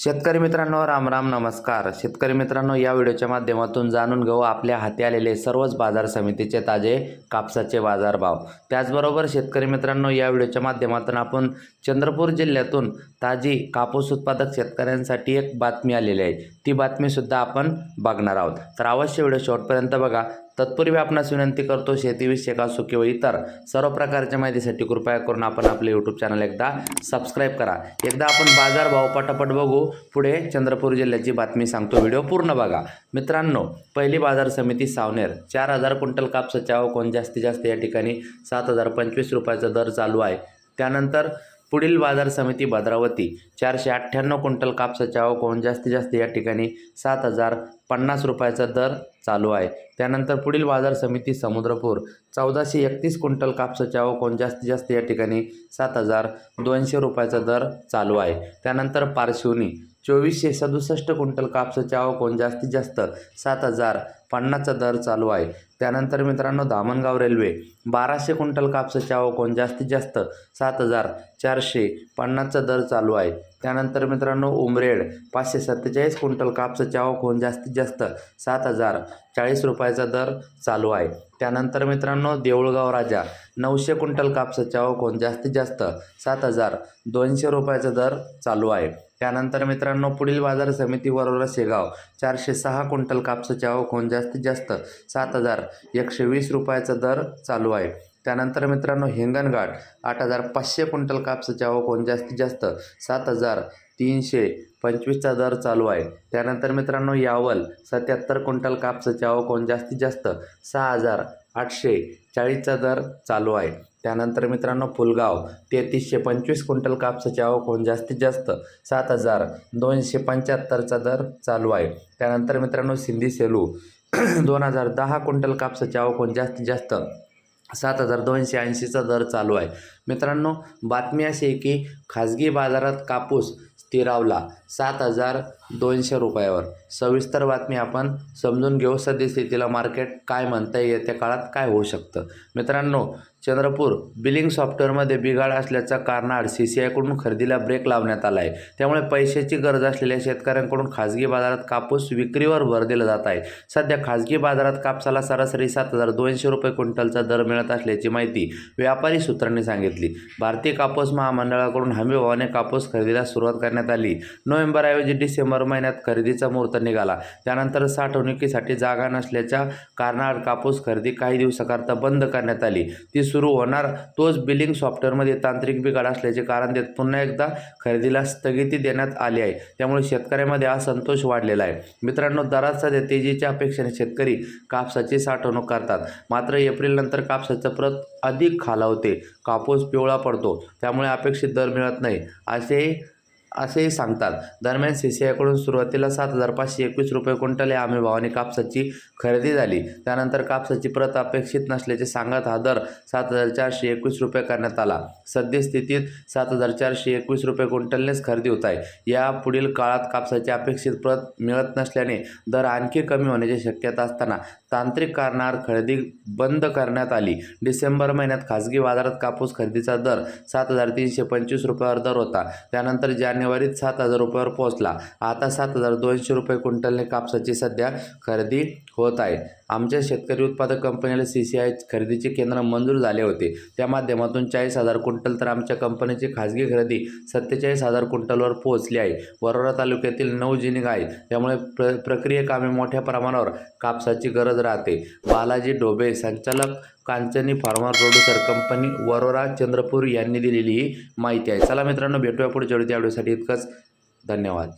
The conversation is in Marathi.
शेतकरी मित्रांनो राम राम नमस्कार. शेतकरी मित्रांनो या व्हिडिओच्या माध्यमातून जाणून घेऊ आपल्या हाती आलेले सर्वच बाजार समितीचे ताजे कापसाचे बाजारभाव. त्याचबरोबर शेतकरी मित्रांनो या व्हिडिओच्या माध्यमातून आपण चंद्रपूर जिल्ह्यातून ताजी कापूस उत्पादक शेतकऱ्यांसाठी एक बातमी आलेली आहे. ती बातमीसुद्धा आपण बघणार आहोत. तर अवश्य व्हिडिओ शेवटपर्यंत बघा. तत्पूर्वी आपणास विनंती करतो शेतीविषयक असो किंवा इतर सर्व प्रकारच्या माहितीसाठी कृपया करून आपण आपले यूट्यूब चॅनल एकदा सबस्क्राईब करा. एकदा आपण बाजार भाव पटापट बघू. पुढे चंद्रपूर जिल्ह्याची बातमी सांगतो. व्हिडिओ पूर्ण बघा. मित्रांनो पहिली बाजार समिती सावनेर. चार हजार क्विंटल कापसाच्या कोण जास्तीत जास्त या ठिकाणी सात हजार पंचवीस रुपयाचा दर चालू आहे. त्यानंतर पुढील बाजार समिती भद्रावती. चारशे अठ्ठ्याण्णव क्विंटल कापसाच्या आवकोन जास्तीत जास्त या ठिकाणी सात हजार पन्नास रुपयाचा दर चालू आहे. त्यानंतर पुढील बाजार समिती समुद्रपूर. चौदाशे एकतीस क्विंटल कापसाच्या आवकोन जास्तीत जास्त या ठिकाणी सात हजार दोनशे रुपयाचा दर चालू आहे. त्यानंतर पारशिवनी. चोवीसशे सदुसष्ट क्विंटल कापसाच्या आवकोन जास्तीत जास्त सात हजार पन्नासचा दर चालू आहे. त्यानंतर मित्रांनो धामणगाव रेल्वे. बाराशे क्विंटल कापसाच्या आवकोन जास्तीत जास्त सात हजार चारशे पन्नासचा दर चालू आहे. त्यानंतर मित्रांनो उमरेड. पाचशे सत्तेचाळीस क्विंटल कापसाच्या आवकोन जास्तीत जास्त सात हजार चाळीस रुपयाचा दर चालू आहे. त्यानंतर मित्रांनो देऊळगाव राजा. नऊशे क्विंटल कापसाच्या आवकोन जास्तीत जास्त सात हजार दोनशे रुपयाचा दर चालू आहे. त्यानंतर मित्रांनो पुढील बाजार समिती वरोरा शेगाव. चारशे सहा क्विंटल कापसाच्या आवकोन जास्तीत जास्त सात हजार एकशे वीस रुपयाचा दर चालू आहे. त्यानंतर मित्रांनो हिंगणघाट आठ हजार पाचशे क्विंटल कापसाच्या आवकोन जास्तीत जास्त सात हजार तीनशे पंचवीसचा दर चालू आहे. त्यानंतर मित्रांनो यावल सत्याहत्तर क्विंटल कापसाच्या आवकोन जास्तीत जास्त सहा हजार आठशे चाळीसचा दर चालू आहे. त्यानंतर मित्रांनो फुलगाव तेहतीसशे पंचवीस क्विंटल कापसाच्या आवकोन जास्तीत जास्त सात हजार दोनशे पंच्याहत्तरचा दर चालू आहे. त्यानंतर मित्रांनो सिंधी सेलू दोन हजार दहा क्विंटल कापसाच्या आवकोन जास्तीत जास्त सात हजार दोनशे ऐंशीचा दर चालू आहे. मित्रांनो बातमी अशी आहे की खाजगी बाजारात कापूस स्थिरावला सात हजार दोनशे रुपयावर. सविस्तर बातमी आपण समजून घेऊ. सद्यस्थितीला मार्केट काय म्हणता येत्या काळात काय होऊ शकतं? मित्रांनो चंद्रपूर बिलिंग सॉफ्टवेअरमध्ये बिघाड असल्याचा कारणाड सी सी आयकडून खरेदीला ब्रेक लावण्यात आला आहे त्यामुळे पैशाची गरज असलेल्या शेतकऱ्यांकडून खाजगी बाजारात कापूस विक्रीवर भर दिला जात आहे. सध्या खाजगी बाजारात कापसाला सरासरी सात हजार दोनशे रुपये क्विंटलचा दर मिळत असल्याची माहिती व्यापारी सूत्रांनी सांगितली. भारतीय कापूस महामंडळाकडून हमीभावाने कापूस खरेदीला सुरुवात करण्यात आली. नोव्हेंबरऐवजी डिसेंबर महिन्यात खरेदीचा मुहूर्त निघाला. त्यानंतर साठवणुकीसाठी जागा नसल्याच्या कारणात कापूस खरेदी काही दिवसाकरता बंद करण्यात आली. ती सुरू होणार तोच बिलिंग सॉफ्टवेअरमध्ये तांत्रिक बिघाड असल्याचे कारण देत पुन्हा एकदा खरेदीला स्थगिती देण्यात आली आहे. त्यामुळे शेतकऱ्यामध्ये असंतोष वाढलेला आहे. मित्रांनो दरात सध्या तेजीच्या अपेक्षेने शेतकरी कापसाची साठवणूक करतात. मात्र एप्रिलनंतर कापसाचं प्रत अधिक खालावते. कापूस पिवळा पडतो. त्यामुळे अपेक्षित दर मिळत नाही. असे असेही सांगतात. दरम्यान सीसीआयकडून सुरुवातीला सात हजार पाचशे एकवीस रुपये क्विंटल या हमी भावाने कापसाची खरेदी झाली. त्यानंतर कापसाची प्रत अपेक्षित नसल्याचे सांगत हा दर सात हजार चारशे एकवीस रुपये करण्यात आला. सद्यस्थितीत सात हजार चारशे एकवीस रुपये क्विंटलनेच खरेदी होत आहे. या पुढील काळात कापसाची अपेक्षित प्रत मिळत नसल्याने दर आणखी कमी होण्याची शक्यता असताना तांत्रिक कारणावर खरेदी बंद करण्यात आली. डिसेंबर महिन्यात खाजगी बाजारात कापूस खरेदीचा दर सात हजार तीनशे पंचवीस रुपयावर दर होता. त्यानंतर जानेवारीत सात हजार रुपयावर पोहोचला. आता सात हजार दोनशे रुपये क्विंटलने कापसाची सध्या खरेदी होत आहे. आमच्या शेतकरी उत्पादक कंपनीला सी सी आय खरेदीचे केंद्र मंजूर झाले होते. त्या माध्यमातून चाळीस हजार क्विंटल तर आमच्या कंपनीची खाजगी खरेदी सत्तेचाळीस हजार क्विंटलवर पोहोचली आहे. वरोरा तालुक्यातील नऊ जिनिंग आहेत. त्यामुळे प्र प्रक्रियेकामी मोठ्या प्रमाणावर कापसाची गरज राहते. बालाजी डोबे संचालक Kanchani farmer producer company Warora Chandrapur यांनी दिलेली ही माहिती आहे. चला मित्रांनो भेटूया पुढच्या वेळी. त्यावेळेसाठी इतकंच. धन्यवाद.